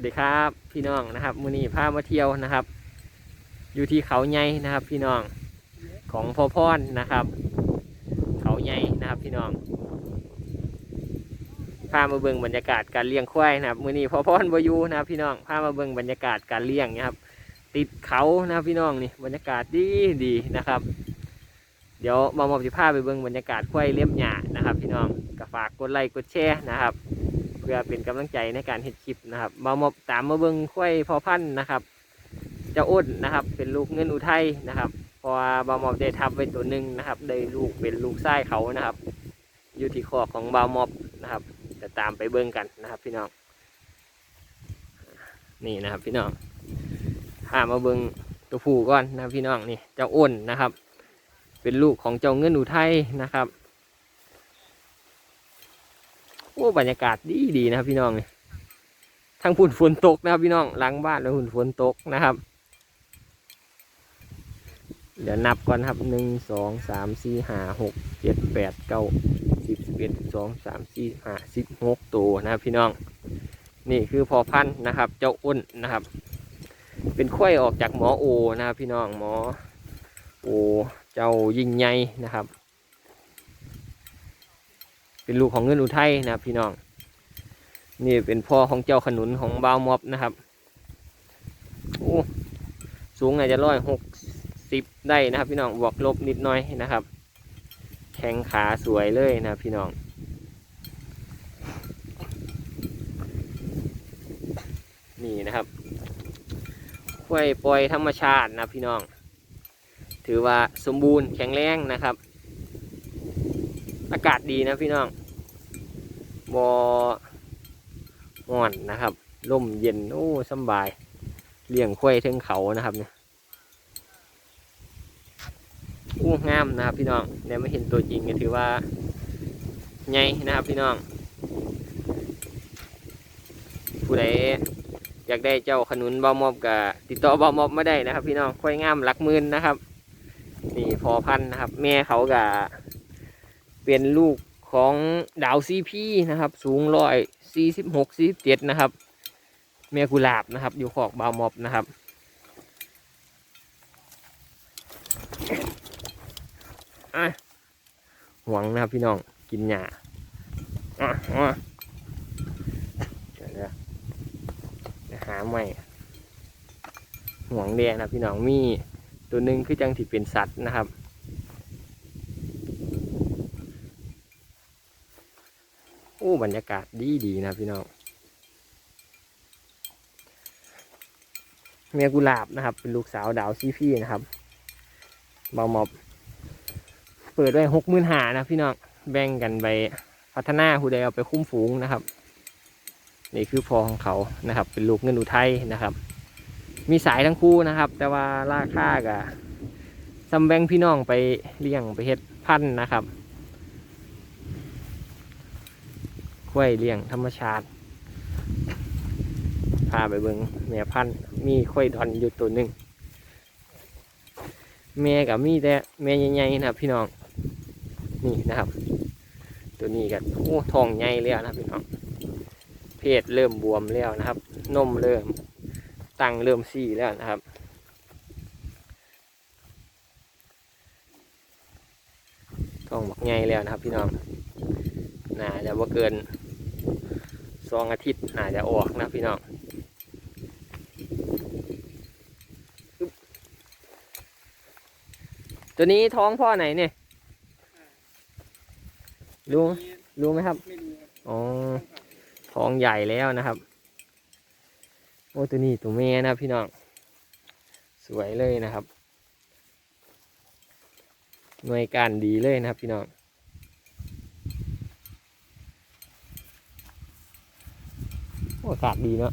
วัสดีครับพี่น้องนะครับมื้อนี้พามาเที่ยวนะครับ อยู่ที่เขาใหญ่นะครับ พี่น้องของพ่อพรนะครับ เขาใหญ่นะครับพี่น้องพามาเบิ่งบรรยากาศการเลี้ยงควายนะครับมื้อนี้พ่อพรบอยู่นะครับ พี่น้องพามาเบิ่งบรรยากาศการเลี้ยงนะครับ ติดเขานะครับพี่น้องนี่บรรยากาศดีดีนะครับ เดี๋ยวมามอบสิพาไปเบิ่งบรรยากาศควายเลี้ยมหญ้านะครับ พี่น้องก็ฝากกดไลค์กดแชร์นะครับ พื่อเป็นกำลังใจในการเฮ็ดคลิปนะครับมามาตามมาเบิ่งควายพอพันนะครับเจ้าอ้นนะครับ เป็นลูกเงินอุทัยนะครับพราะว่าบามอบได้ทับไว้ตัวหนึ่งนะครับ ได้ลูกเป็นลูกไส้เขานะครับ อยู่ที่คอของบามอบนะครับจะตามไปเบิ่งกันนะครับ พี่น้องนี่นะครับ พี่น้องพามาเบิ่งตัวผู้ก่อนนะพี่น้องนี่เจ้าอ้นนะครับ เป็นลูกของเจ้าเงินอุทัยนะครับ โอ้บรรยากาศดีดีนะครับพี่น้องนี่ทั้งฝุ่นฝนตกนะครับพี่น้องหลังบ้านแล้วฝุ่นฝนตกนะครับ เดี๋ยวนับก่อนครับหนึ่งสองสามสี่ห้าหกเจ็ดแปดเก้าสิบสิบเอ็ดสิบสองสามสี่ห้าสิบหกตัวนะครับพี่น้อง นี่คือพอพันธุ์นะครับ เจ้าอ้นนะครับ เป็นข้อยออกจากหมอโอนะครับพี่น้องหมอโอเจ้ายิงใหญ่นะครับ เป็นลูกของเงินอุทัยนะครับ พี่น้อง นี่เป็นพ่อของเจ้าขนุนของบาวมอบนะครับโอ้สูงอาจจะร้อยหกสิบได้นะครับ พี่น้องบวกลบนิดหน่อยนะครับ แข้งขาสวยเลยนะพี่น้องนี่นะครับกล้วยปล่อยธรรมชาตินะพี่น้อง ถือว่าสมบูรณ์แข็งแรงนะครับ อากาศดีนะพี่น้อง บอห่อนนะครับร่มเย็นโอ้สบายเลี้ยงควายเทิงเขานะครับเนี่ยอู้งามนะครับพี่น้องเนี่ยไม่เห็นตัวจริงก็ถือว่าใหญ่นะครับพี่น้อง ผู้ใดอยากได้เจ้าขนุนบามอบกับติดต่อบามอบมาได้นะครับ พี่น้องควายงามหลักหมื่นนะครับ นี่พอพันธุ์นะครับ แม่เขากับเป็นลูก ของดาวซีพีนะครับ สูงร้อยสี่สิบหกสี่สิบเจ็ดนะครับ เมียกุหลาบนะครับ อยู่ขอกบาวมอบนะครับ อะหวังนะครับพี่น้อง กินหญ้าอะอะเดี๋ยวเดี๋ยวหาใหม่หวงแดงนะครับพี่น้องมีตัวหนึ่งคือจังที่เป็นสัตว์นะครับ อ้บรรยากาศดีดีนะพี่น้องเมียกุหลาบนะครับ เป็นลูกสาวดาวซีพี่นะครับเบาหมอบ เปิดไว้หกหมื่นหานะพี่น้องแบ่งกันไปพัฒนาผู้ใดเอาไปคุ้มฝูงนะครับ นี่คือพอของเขานะครับ เป็นลูกเงินอุทัยนะครับ มีสายทั้งคู่นะครับ แต่ว่าราคากะซัมแบ่งพี่น้องไปเลี้ยงไปเฮ็ดพันธุ์นะครับ ควยเลี้ยงธรรมชาติ พาไปเบิงแม่พันธุ์มีควยดอนอยู่ตัวหนึ่งแม่กับมีแต่แม่ใหญ่ๆนะครับ พี่น้องนี่นะครับ ตัวนี้กันโอ้ทองใหญ่แล้วนะพี่น้องเพศเริ่มบวมแล้วนะครับ นมเริ่มตั้งเริ่มซี่แล้วนะครับทองบักใหญ่แล้วนะครับ พี่น้องน่าจะว่าเกิน สองอาทิตย์น่าจะออกนะพี่น้องอึ๊บตัวนี้ท้องพ่อไหนเนี่ยรู้รู้ไหมครับไม่รู้ครับอ๋อท้องใหญ่แล้วนะครับ โอ้ตัวนี้ตัวแม่นะครับพี่น้อง สวยเลยนะครับหน่วยการดีเลยนะครับพี่น้อง อากาศดีเนาะ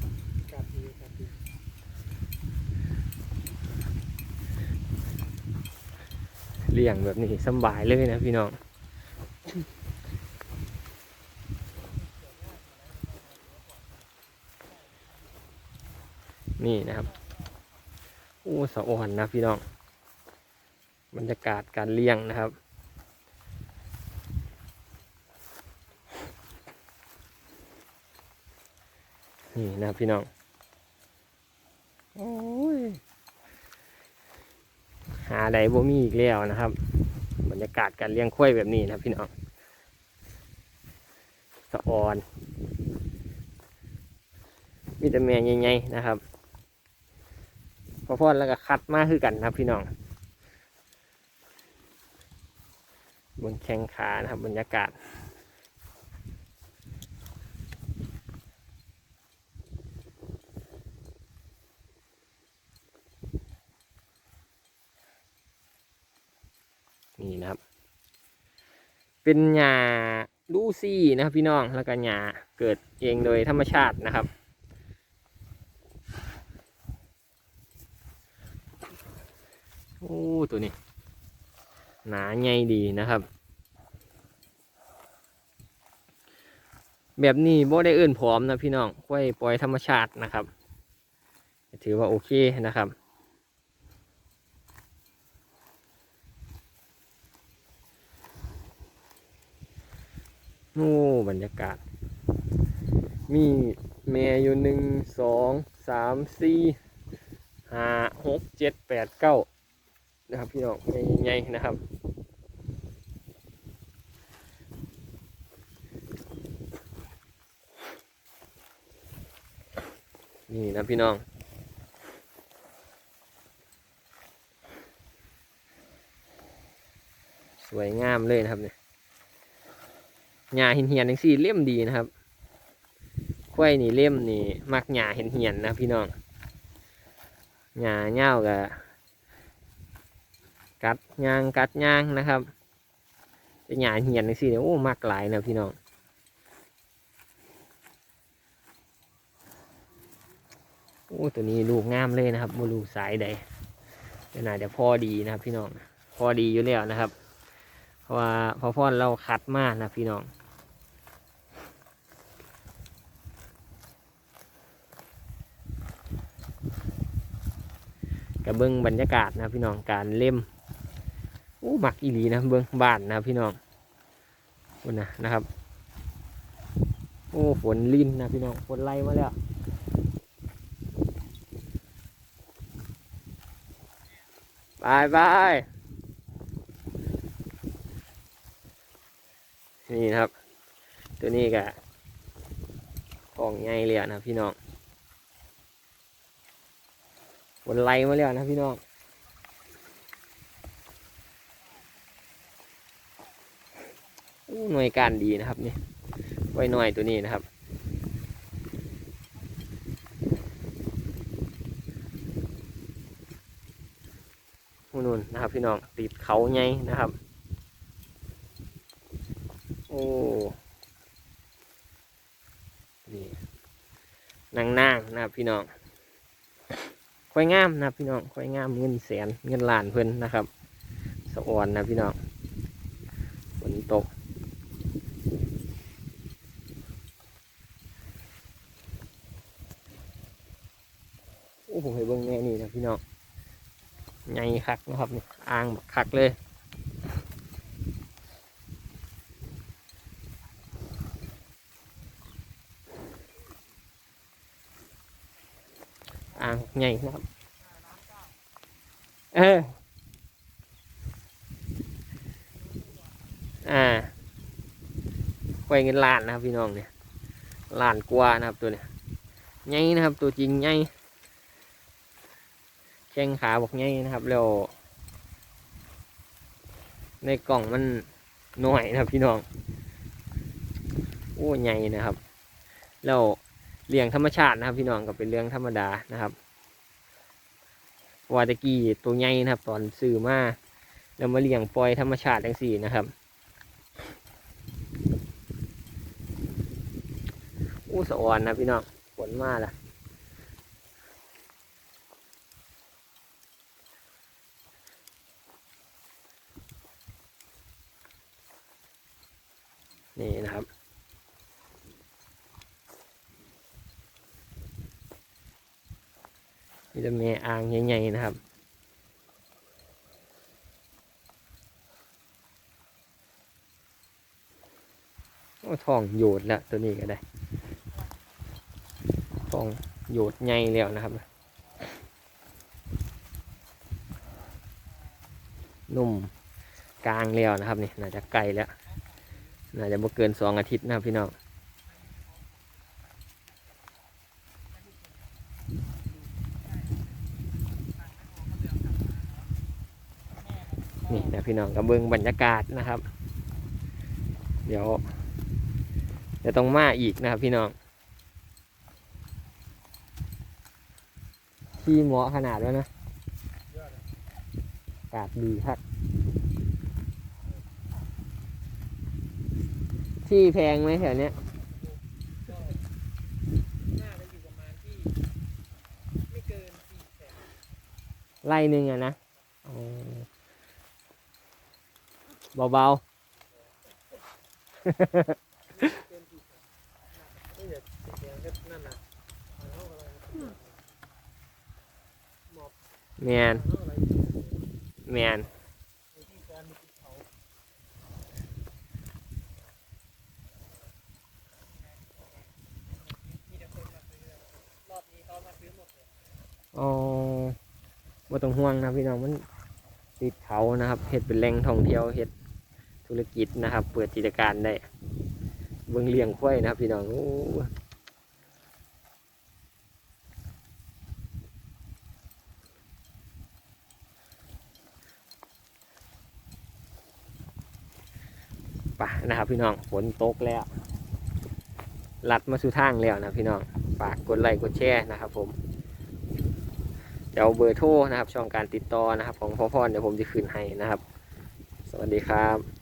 เลี้ยงแบบนี้สบายเลยนะพี่น้องนี่นะครับโอ้สะอ่อนนะพี่น้อง บรรยากาศการเลี้ยงนะครับ นี่นะพี่น้องโอ้ยหาไดบ่มีอีกแล้วนะครับ บรรยากาศการเลี้ยงควายแบบนี้นะพี่น้องสะออนวิตามินใหญ่ๆนะครับพอพอดแล้วก็คัดมากขึ้นกันนะพี่น้อง บนแข้งขานะครับบรรยากาศ นี่นะครับ เป็นหญ้าลูซี่นะครับพี่น้องแล้วก็หญ้าเกิดเองโดยธรรมชาตินะครับ โอ้ตัวนี้ หนาใหญ่ดีนะครับ แบบนี้บ่ได้เอื่นผอมนะพี่น้องค่อยปล่อยธรรมชาตินะครับ ถือว่าโอเคนะครับ โอ้บรรยากาศ มีแม่อยู่หนึ่งสองสามสี่ห้าหกเจ็ดแปดเก้านะครับพี่น้องใหญ่ๆนะครับนี่นะพี่น้อง สวยงามเลยนะครับเนี่ย หญ้าเห็นเหียนๆจังซี่เล่มดีนะครับควยนี่เล่มนี่มักหญ้าเห็นเหียนๆนะพี่น้องหญ้าเง่ากับกัดยางกัดยางนะครับหญ้าเหียนจังซี่เนี่ยโอ้มักหลายนะพี่น้องโอ้ตัวนี้ลูกงามเลยนะครับบลูกสายใดเป็นน่าจะพอดีนะครับพี่น้องพอดีอยู่แล้วนะครับ เพราะว่าพอพ่อเราคัดมากนะพี่น้อง กับเบิ้งบรรยากาศนะพี่น้องการเล่มโอ้หมักอีหลีนะเบิ้งบ้านนะพี่น้องคุณนะนะครับ โอ้ฝนลินนะพี่น้องฝนไล่มาแล้วบายบายนี่นะครับ ตัวนี้ก็กล่องใหญ่เลยนะพี่น้อง วันไล่มาแล้วนะพี่น้องหน่วยการดีนะครับนี่ไว้หน่อยตัวนี้นะครับนู่นนะครับ พี่น้องติดเขาไงนะครับ โอ้นี่นางนางนะครับพี่น้อง ควายงามนะครับพี่น้องควายงามเงินแสนเงินล้านเพิ่นนะครับสะอ่อนนะพี่น้องฝนตกโอ้ผมเห็นเบิ่งแม่นี่นะพี่น้องใหญ่คักนะครับอ่างบักคักเลยอ่างใหญ่นะครับ เออ อ่าไว้เงินล้านนะครับพี่น้องเนี่ยล้านกว่านะครับตัวเนี้ยใหญ่นะครับ ตัวจริงใหญ่แข้งขาบอกใหญ่นะครับแล้วในกล่องมันหน่อยนะครับพี่น้องโอ้ใหญ่นะครับแล้วเลี้ยงธรรมชาตินะครับ พี่น้องก็เป็นเรื่องธรรมดานะครับ วาตะกี้ตัวใหญ่นะครับ ตอนซื้อมาแล้วมาเลี้ยงปล่อยธรรมชาติทั้งสี่นะครับอู้สะออนนะพี่น้องฝนมาละนี่นะครับ มีแต่แม่อ่างใหญ่ๆนะครับ โอ้ทองโยดแล้วตัวนี้ก็ได้ทองโยดใหญ่แล้วนะครับนุ่มกลางแล้วนะครับนี่น่าจะไกลแล้ว น่าจะบ่เกินสองอาทิตย์นะครับพี่น้องนี่นะ พี่น้องกระเบื้องบรรยากาศนะครับ เดี๋ยวเดี๋ยวต้องมาอีกนะครับพี่น้องที่เหมาะขนาดแล้วนะอากาศดีครับ ที่แพงไหมแถวเนี้ยไม่หนึ่งอะนะ เบาเกินสี่แสนไม่เดี๋ยวเดี๋ยวก็นั่นน่ะเอาเท่าอะไรหมอบๆแมนอาเท่าอะไรแมนในที่การมีภูเมีแต่คนมาซื้อรอบนี้เขามาซื้อหมดเลยอ๋อบ่ต้องห่วงนะพี่น้องมันติดเขานะครับเฮ็ดเป็นแหล่งท่องเที่ยวเฮ็ด ธุรกิจนะครับ เปิดกิจการได้เบิ่งเลี้ยงควายนะครับพี่น้องโอ้ไปนะครับพี่น้องฝนตกแล้วลัดมาสู่ทางแล้วนะพี่น้องฝากกดไลค์กดแชร์นะครับ ผมเดี๋ยวเบอร์โทรนะครับ ช่องการติดต่อนะครับ ของพ่อพรเดี๋ยวผมจะคืนให้นะครับ สวัสดีครับ